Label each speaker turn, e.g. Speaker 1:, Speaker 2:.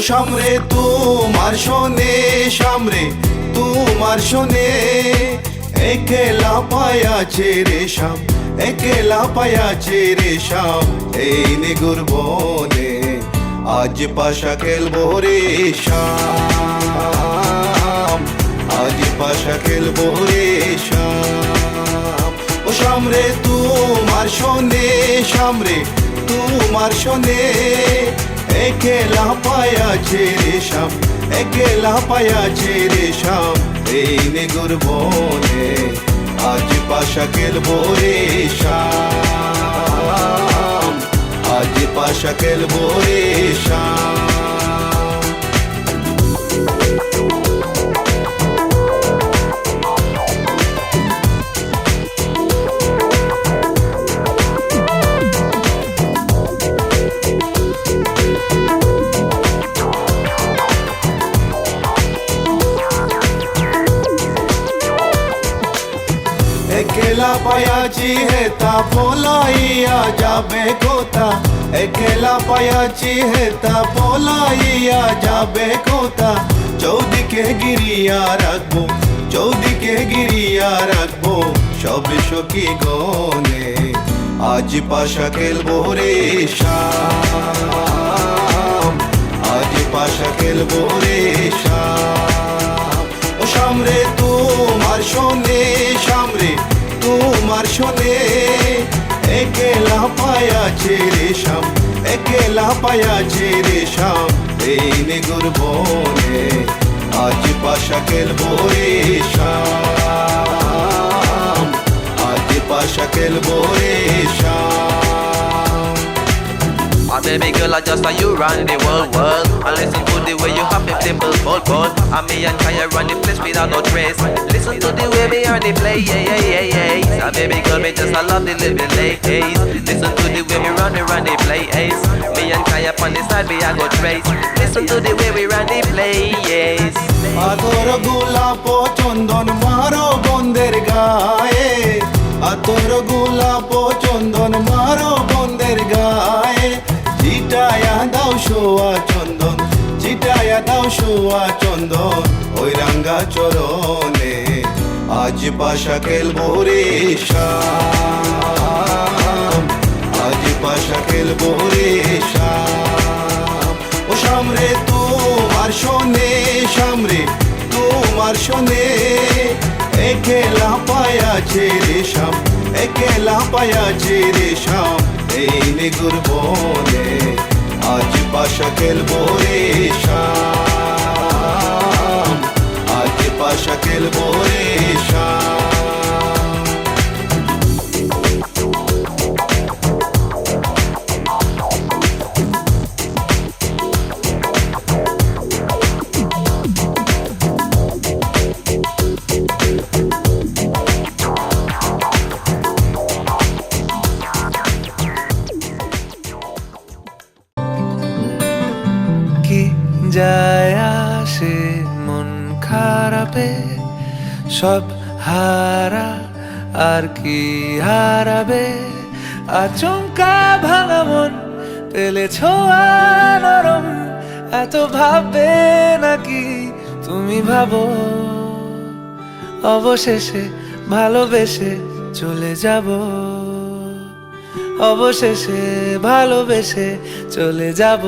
Speaker 1: সামরে, তোমার শোনে, সামরে, তোমার শোনে। একেলা পায়াছে রে শাম একেলা পায়াছে রে শাম এই নিগুর বনে আজ পাশা খেলব রে শাম আজ পাশা খেলব রে শাম ও সামরে, তোমার শোনে, সামরে, তোমার শোনে। একেলা পায়াছে রে শাম একেলা পায়াছে রে শাম এই নেগুর বনে আজ পাশা খেলব রে শাম আজ পাশা খেলব রে একেলা পায়াছি হেতা পলাইয়া যাবে কোথা? একেলা পায়াছি হেতা পলাইয়া যাবে কোথা? চৌদিকে গিরিয়া রাখব, চৌদিকে গিরিয়া রাখব, সব সখী গনে আজ পাশা খেলব রে শাম আজ পাশা খেলব রে শাম তোমার শোনে, একেলা পায়া ছেড়ে শাম একেলা পায়া ছেড়ে শাম এই নেগুর বনে আজ পাশা খেলব রে শাম আজ পাশা খেলব রে
Speaker 2: Baby girl, I just like you run the world, world. I listen to the way you have a simple bold, bold. And me and Kaya run the place without no trace. Listen to the way me and the play, yeah, yeah, yeah, yeah. So baby girl, me just I love the little late Listen to the way we run, the run the place. Me and Kaya on the side, me I go trace. Listen to the way we run the
Speaker 1: place. I got yes Adoro gulapo chondon দাও শোয়া চন্দন চিটায়া দাও শোয়া চন্দন ওই রাঙ্গা চরণে আজ পাশা খেলব রে আজ পাশা খেলব রে ও সামরে তোমার শোনে সামরে তোমার শোনে। একেলা পায়াছে রে শাম একেলা পায়াছে রে শাম এই নেগুর বনে। আজ পাশা খেলব রে
Speaker 3: যায় আসে মন খারাপে, সব হারা আর কি হারাবে? আচমকা ভাঙা মন পেলে ছোঁয়া নরম, এত ভাববে নাকি তুমি ভাবো? অবশেষে ভালোবেসে চলে যাব। অবশেষে ভালোবেসে চলে যাব।